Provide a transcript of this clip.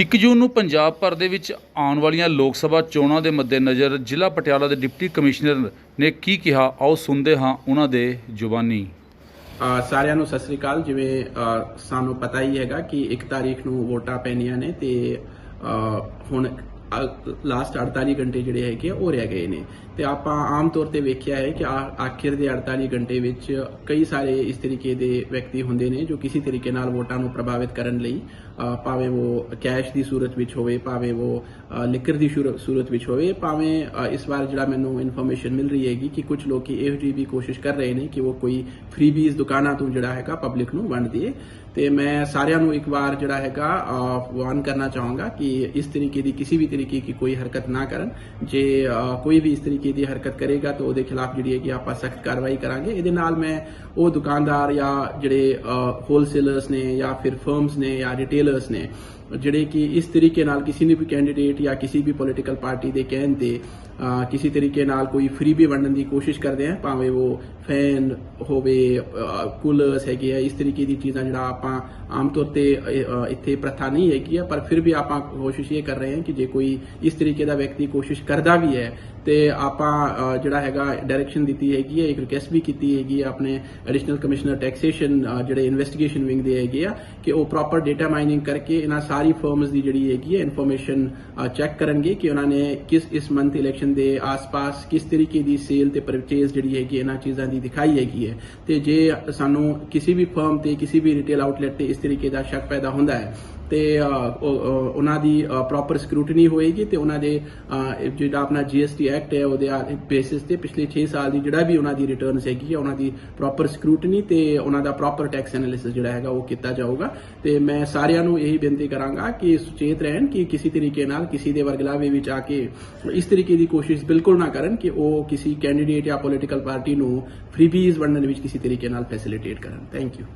1 ਜੂਨ ਨੂੰ ਪੰਜਾਬ ਭਰ ਦੇ ਵਿੱਚ ਆਉਣ ਵਾਲੀਆਂ ਲੋਕ ਸਭਾ ਚੋਣਾਂ ਦੇ ਮੱਦੇਨਜ਼ਰ ਜ਼ਿਲ੍ਹਾ ਪਟਿਆਲਾ ਦੇ ਡਿਪਟੀ ਕਮਿਸ਼ਨਰ ਨੇ ਕੀ ਕਿਹਾ? ਆਓ ਸੁਣਦੇ ਹਾਂ ਉਹਨਾਂ ਦੇ ਜ਼ੁਬਾਨੀ। ਸਾਰਿਆਂ ਨੂੰ ਸਤਿ ਸ੍ਰੀ ਅਕਾਲ। ਜਿਵੇਂ ਸਾਨੂੰ ਪਤਾ ਹੀ ਹੈਗਾ ਕਿ 1 ਤਾਰੀਖ ਨੂੰ ਵੋਟਾਂ ਪੈਣੀਆਂ ਨੇ ਤੇ ਹੁਣ ਲਾਸਟ 48 ਘੰਟੇ ਜਿਹੜੇ ਹੈਗੇ ਆ, ਉਹ ਰਹਿ ਗਏ ਨੇ। ਤੇ ਆਪਾਂ ਆਮ ਤੌਰ ਤੇ ਵੇਖਿਆ ਹੈ ਕਿ ਆਖਿਰ ਦੇ 48 ਘੰਟੇ ਵਿੱਚ ਕਈ ਸਾਰੇ ਇਸ ਤਰੀਕੇ ਦੇ ਵਿਅਕਤੀ ਹੁੰਦੇ ਨੇ ਜੋ ਕਿਸੇ ਤਰੀਕੇ ਨਾਲ ਵੋਟਾਂ ਨੂੰ ਪ੍ਰਭਾਵਿਤ ਕਰਨ ਲਈ ਭਾਵੇਂ ਉਹ ਕੈਸ਼ ਦੀ ਸੂਰਤ ਵਿੱਚ ਹੋਵੇ ਭਾਵੇਂ ਉਹ ਅ, ਲਿਕਰ ਦੀ ਸ਼ੂਰ- ਸੂਰਤ ਵਿੱਚ ਹੋਵੇ ਭਾਵੇਂ ਇਸ ਵਾਰ ਜਿਹੜਾ ਮੈਨੂੰ ਇਨਫੋਰਮੇਸ਼ਨ ਮਿਲ ਰਹੀ ਹੈਗੀ ਕਿ ਕੁਝ ਲੋਕੀ ਇਹੋ ਜਿਹੀ ਵੀ ਕੋਸ਼ਿਸ਼ ਕਰ ਰਹੇ ਨੇ ਕਿ ਉਹ ਕੋਈ ਫ੍ਰੀਬੀਜ਼ ਦੁਕਾਨਾਂ ਤੋਂ ਜਿਹੜਾ ਹੈਗਾ ਪਬਲਿਕ ਨੂੰ ਵੰਡ ਦਈਏ ਤੇ ਮੈਂ ਸਾਰਿਆਂ ਨੂੰ ਇੱਕ ਵਾਰ ਜਿਹੜਾ ਹੈਗਾ ਅ, ਵਾਰਨ ਕਰਨਾ ਚਾਹਾਂਗਾ ਕਿ ਇਸ ਤਰੀਕੇ ਦੀ ਕਿਸੇ ਵੀ ਤਰੀਕੇ ਦੀ ਕੋਈ ਹਰਕਤ ਨਾ ਕਰਨ। ਜੇ ਕੋਈ ਵੀ ਇਸ ਤਰੀਕੇ ਦੀ ਹਰਕਤ ਕਰੇਗਾ ਤਾਂ ਉਹਦੇ ਖਿਲਾਫ ਜਿਹੜੀ ਹੈ ਕਿ ਆਪਾਂ ਸਖਤ ਕਾਰਵਾਈ ਕਰਾਂਗੇ। ਇਹਦੇ ਨਾਲ ਮੈਂ ਉਹ ਦੁਕਾਨਦਾਰ ਜਾਂ ਜਿਹੜੇ ਹੋਲਸੇਲਰਸ ਨੇ ਜਾਂ ਫਿਰ ਫਰਮਸ ਨੇ ਜਾਂ ਰਿਟੇਲਰਸ ਨੇ, ਜਿਹੜੇ ਕਿ ਇਸ ਤਰੀਕੇ ਨਾਲ ਕਿਸੇ ਨੇ ਵੀ ਕੈਂਡੀਡੇਟ ਜਾਂ ਕਿਸੇ ਵੀ ਪੋਲੀਟੀਕਲ ਪਾਰਟੀ ਦੇ ਕਹਿਣ ਤੇ ਕਿਸੇ ਤਰੀਕੇ ਨਾਲ ਕੋਈ ਫ੍ਰੀਬੀ ਵੰਡਣ ਦੀ ਕੋਸ਼ਿਸ਼ ਕਰਦੇ ਆ, ਭਾਵੇਂ ਉਹ ਫੈਨ ਹੋਵੇ ਕੂਲਰਸ ਹੈਗੇ ਆ, ਇਸ ਤਰੀਕੇ ਦੀ ਚੀਜ਼ਾਂ ਜਿਹੜਾ ਆਪਾਂ ਆਮ ਤੌਰ ਤੇ ਇੱਥੇ ਪ੍ਰਥਾ ਨਹੀਂ ਹੈਗੀ ਆ, ਪਰ ਫਿਰ ਵੀ ਆਪਾਂ ਕੋਸ਼ਿਸ਼ ਇਹ ਕਰ ਰਹੇ ਹਾਂ ਕਿ ਜੇ ਕੋਈ ਇਸ ਤਰੀਕੇ ਦਾ ਵਿਅਕਤੀ ਕੋਸ਼ਿਸ਼ ਕਰਦਾ ਵੀ ਹੈ, ਤੇ ਆਪਾਂ ਜਿਹੜਾ ਹੈਗਾ ਡਾਇਰੈਕਸ਼ਨ ਦਿੱਤੀ ਹੈਗੀ ਹੈ, ਇੱਕ ਰਿਕੁਐਸਟ ਵੀ ਕੀਤੀ ਹੈਗੀ ਹੈ ਆਪਣੇ ਐਡੀਸ਼ਨਲ ਕਮਿਸ਼ਨਰ ਟੈਕਸੇਸ਼ਨ ਜਿਹੜੇ ਇਨਵੈਸਟੀਗੇਸ਼ਨ ਵਿੰਗ ਦੇ ਹੈਗੇ ਆ, ਕਿ ਉਹ ਪ੍ਰੋਪਰ ਡੇਟਾ ਮਾਈਨਿੰਗ ਕਰਕੇ ਇਹਨਾਂ ਸਾਰੀ ਫਰਮਸ ਦੀ ਜਿਹੜੀ ਹੈਗੀ ਹੈ ਇਨਫੋਰਮੇਸ਼ਨ ਚੈੱਕ ਕਰਨਗੇ ਕਿ ਉਹਨਾਂ ਨੇ ਕਿਸ, ਇਸ ਮੰਥ ਇਲੈਕਸ਼ਨ ਦੇ ਆਸ-ਪਾਸ ਕਿਸ ਤਰੀਕੇ ਦੀ ਸੇਲ ਤੇ ਪਰਚੇਸ ਜਿਹੜੀ ਹੈਗੀ ਇਹਨਾਂ ਚੀਜ਼ਾਂ ਦੀ ਦਿਖਾਈ ਹੈਗੀ ਹੈ। ਤੇ ਜੇ ਸਾਨੂੰ ਕਿਸੇ ਵੀ ਫਰਮ ਤੇ, ਕਿਸੇ ਵੀ ਰਿਟੇਲ ਆਊਟਲੈਟ ਤੇ ਇਸ ਤਰੀਕੇ ਦਾ ਸ਼ੱਕ ਪੈਦਾ ਹੁੰਦਾ ਹੈ ਤੇ ਉਹਨਾਂ ਦੀ ਪ੍ਰੋਪਰ ਸਕ੍ਰੂਟਨੀ ਹੋਏਗੀ ਤੇ ਉਹਨਾਂ ਦੇ ਜਿਹੜਾ ਆਪਣਾ ਜੀਐਸਟੀ ਐਕਟ ਹੈ, ਉਹਦੇ ਬੇਸਿਸ ਤੇ ਪਿਛਲੇ 6 ਸਾਲ ਦੀ ਜਿਹੜਾ ਵੀ ਉਹਨਾਂ ਦੀ ਰਿਟਰਨਸ ਹੈਗੀ ਹੈ ਉਹਨਾਂ ਦੀ ਪ੍ਰੋਪਰ ਸਕ੍ਰੂਟਨੀ ਤੇ ਉਹਨਾਂ ਦਾ ਪ੍ਰੋਪਰ ਟੈਕਸ ਐਨਾਲਿਸਿਸ ਜਿਹੜਾ ਹੈਗਾ, ਉਹ ਕੀਤਾ ਜਾਊਗਾ। ਤੇ ਮੈਂ ਸਾਰਿਆਂ ਨੂੰ ਇਹੀ ਬੇਨਤੀ ਕਰਾਂਗਾ ਕਿ ਸੁਚੇਤ ਰਹਿਣ ਕਿ ਕਿਸੇ ਤਰੀਕੇ ਨਾਲ ਕਿਸੇ ਦੇ ਵਰਗਲਾਵੇ ਵਿੱਚ ਆ ਕੇ ਇਸ ਤਰੀਕੇ ਦੀ ਕੋਸ਼ਿਸ਼ ਬਿਲਕੁਲ ਨਾ ਕਰਨ ਕਿ ਉਹ ਕਿਸੇ ਕੈਂਡੀਡੇਟ ਜਾਂ ਪੋਲੀਟੀਕਲ ਪਾਰਟੀ ਨੂੰ ਫ੍ਰੀਬੀਜ਼ ਵੰਡਣ ਵਿੱਚ ਕਿਸੇ ਤਰੀਕੇ ਨਾਲ ਫੈਸਿਲਿਟੇਟ ਕਰਨ। Thank you